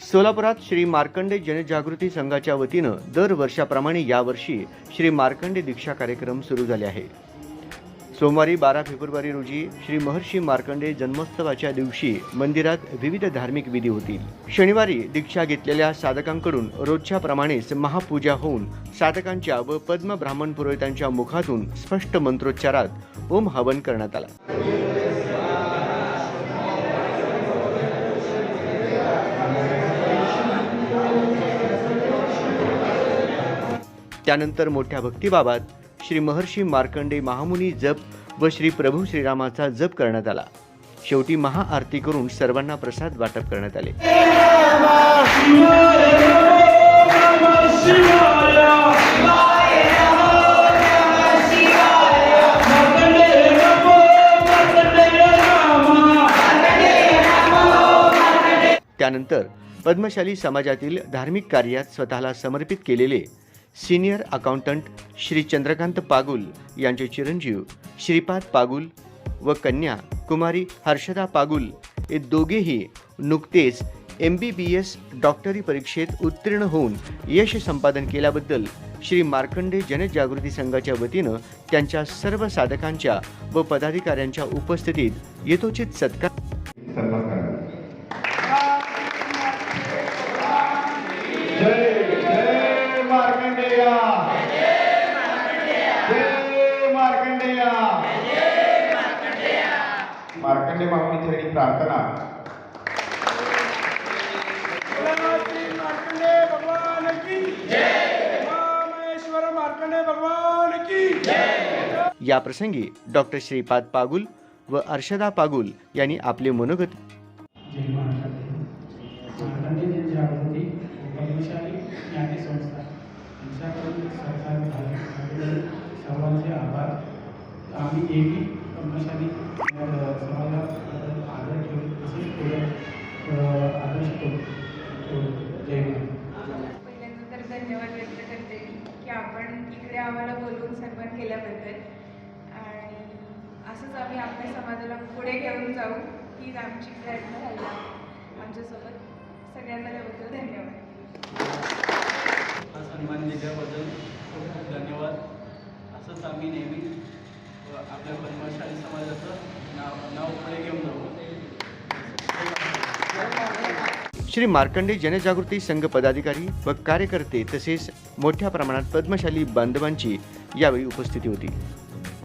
सोलापुरात श्री मार्कंडे जनजागृती संघाच्या वतीनं दर वर्षाप्रमाणे यावर्षी श्री मार्कंडे दीक्षा कार्यक्रम सुरू झाले आहे सोमवारी बारा फेब्रुवारी रोजी श्री महर्षी मार्कंडे जन्मोत्सवाच्या दिवशी मंदिरात विविध धार्मिक विधी होतील. शनिवारी दीक्षा घेतलेल्या साधकांकडून रोजच्या प्रमाणेच महापूजा होऊन साधकांच्या व पद्म ब्राह्मण पुरोहितांच्या मुखातून स्पष्ट मंत्रोच्चारात ओम हवन करण्यात आला. त्यानंतर मोठ्या भक्तिभावात श्री महर्षी मार्कंडे महामुनी जप व श्री प्रभू श्रीरामाचा जप करण्यात आला. शेवटी महाआरती करून सर्वांना प्रसाद वाटप करण्यात आले. त्यानंतर पद्मशाली समाजातील धार्मिक कार्यात स्वतःला समर्पित केलेले सिनियर अकाउंटंट श्री चंद्रकांत पागुल यांचे चिरंजीव श्रीपाद पागुल व कन्या कुमारी हर्षदा पागुल हे दोघेही नुकतेच एम बी बी एस डॉक्टरी परीक्षेत उत्तीर्ण होऊन यश संपादन केल्याबद्दल श्री मार्कंडे जनजागृती संघाच्या वतीनं त्यांच्या सर्व साधकांच्या व पदाधिकाऱ्यांच्या उपस्थितीत यथोचित सत्कार मार्कंडेया. मार्कंडे माऊलीचरणी प्रार्थना. श्री मार्कंडे भगवान की जय. महेश्वर मार्कंडे भगवान की जय. या प्रसंगी डॉक्टर श्रीपाद पागुल व अर्षदा पागुल यांनी आपले मनोगत ज्ञाती संस्था यांच्याकडून सरकार सर्वांचे आभार. आम्ही नेहमी पद्मशाली अ, समाजाबद्दल आदर ठेवू तसेच पुढे आदर्श करू. जय पहिल्यांदा तर धन्यवाद व्यक्त करते की आपण इकडे आम्हाला बोलवून सन्मान केल्याबद्दल. आणि असंच आम्ही आपल्या समाजाला पुढे घेऊन जाऊ हीच आमची प्रयत्न राहिला. आमच्यासोबत सगळ्यांना त्याबद्दल धन्यवाद. हा सन्मान दिल्याबद्दल खूप खूप धन्यवाद. असंच आम्ही नेहमी आपल्या पद्मशाली समाजाचं नाव नाव पुढे घेऊन जाऊ. श्री मार्कंडे जनजागृती संघ पदाधिकारी व कार्यकर्ते तसेच मोठ्या प्रमाणात पद्मशाली बांधवांची यावेळी उपस्थिती होती.